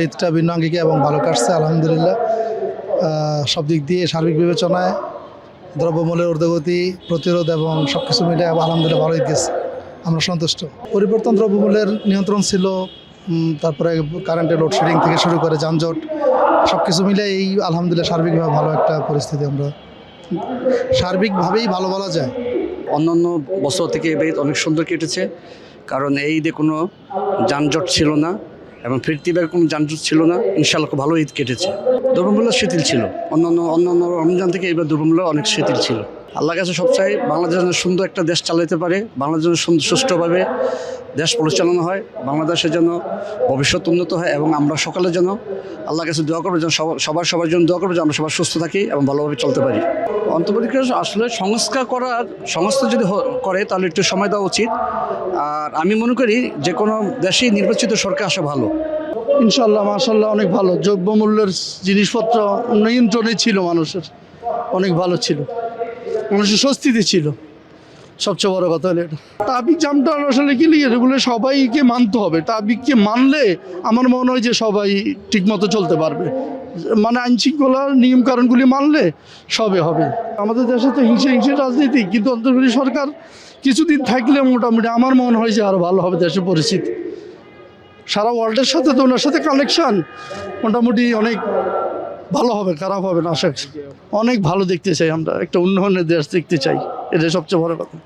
ঈদটা ভিন্ন আঙ্গিকে এবং ভালো কাটছে, আলহামদুলিল্লাহ। সব দিক দিয়ে সার্বিক বিবেচনায় দ্রব্যমূল্যের ঊর্ধ্বগতি, প্রতিরোধ এবং সব কিছু মিলে আলহামদুলিল্লাহ ভালো ঈদ গেছে আমরা সন্তুষ্ট। পরিবর্তন দ্রব্যমূল্যের নিয়ন্ত্রণ ছিল তারপরে কারেন্টের লোডশেডিং থেকে শুরু করে যানজট সব কিছু মিলে এই আলহামদুলিল্লাহ সার্বিকভাবে ভালো একটা পরিস্থিতি আমরা, সার্বিকভাবেই ভালো বলা যায়। অন্যান্য বছর থেকে অনেক সুন্দর কেটেছে, কারণ এই ঈদে কোনো যানজট ছিল না এবং ফিরতি বের কোনো যানজট ছিল না। ইনশাল্লাহ খুব ভালো ঈদ কেটেছে। দ্রব্যমূল্য শিথিল ছিল। অন্যান্য অন্যান্য রমজান থেকে এবার দ্রব্যমূল্য অনেক শিথিল ছিল। আল্লাহ কাছে সবচাই বাংলাদেশ সুন্দর একটা দেশ চালাইতে পারে। বাংলাদেশ সুন্দর, সুষ্ঠুভাবে দেশ পরিচালনা হয় বাংলাদেশের যেন ভবিষ্যৎ উন্নত হয় এবং আমরা সকালে যেন আল্লাহ কাছে দোয়া করব, যেন সবার সবার সবার জন্য দোয়া করব যে আমরা সবাই সুস্থ থাকি এবং ভালোভাবে চলতে পারি। অন্তর্বর্তীকাল আসলে সংস্কার করার সংস্থা যদি করে, তাহলে একটু সময় দেওয়া উচিত। আর আমি মনে করি যে কোনো দেশেই নির্বাচিত সরকার আসা ভালো। ইনশাল্লাহ মাশাল্লাহ অনেক ভালো। দ্রব্যমূল্যের জিনিসপত্র নিয়ন্ত্রণে ছিল মানুষের। অনেক ভালো ছিল। মানুষের স্বস্তিতে ছিল। সবচেয়ে বড় কথা হলো ট্রাফিক জ্যামটা আসলে কি এগুলো সবাইকে মানতে হবে। ট্রাফিককে মানলে আমার মনে হয় যে সবাই ঠিকমতো চলতে পারবে। মানে আইন শৃঙ্খলার নিয়ম কারণগুলি মানলে সবে হবে। আমাদের দেশে তো হিংসে হিংসে রাজনীতি, কিন্তু অন্তর্বর্তী সরকার কিছুদিন থাকলে মোটামুটি আমার মনে হয় যে আরও ভালো হবে দেশের পরিস্থিতি। সারা ওয়ার্ল্ডের সাথে তো ওনার সাথে কানেকশন মোটামুটি অনেক ভালো হবে, খারাপ হবে না, আশা অনেক ভালো দেখতে চাই আমরা, একটা উন্নয়নের দেশ দেখতে চাই। এটা সবচেয়ে বড় কথা।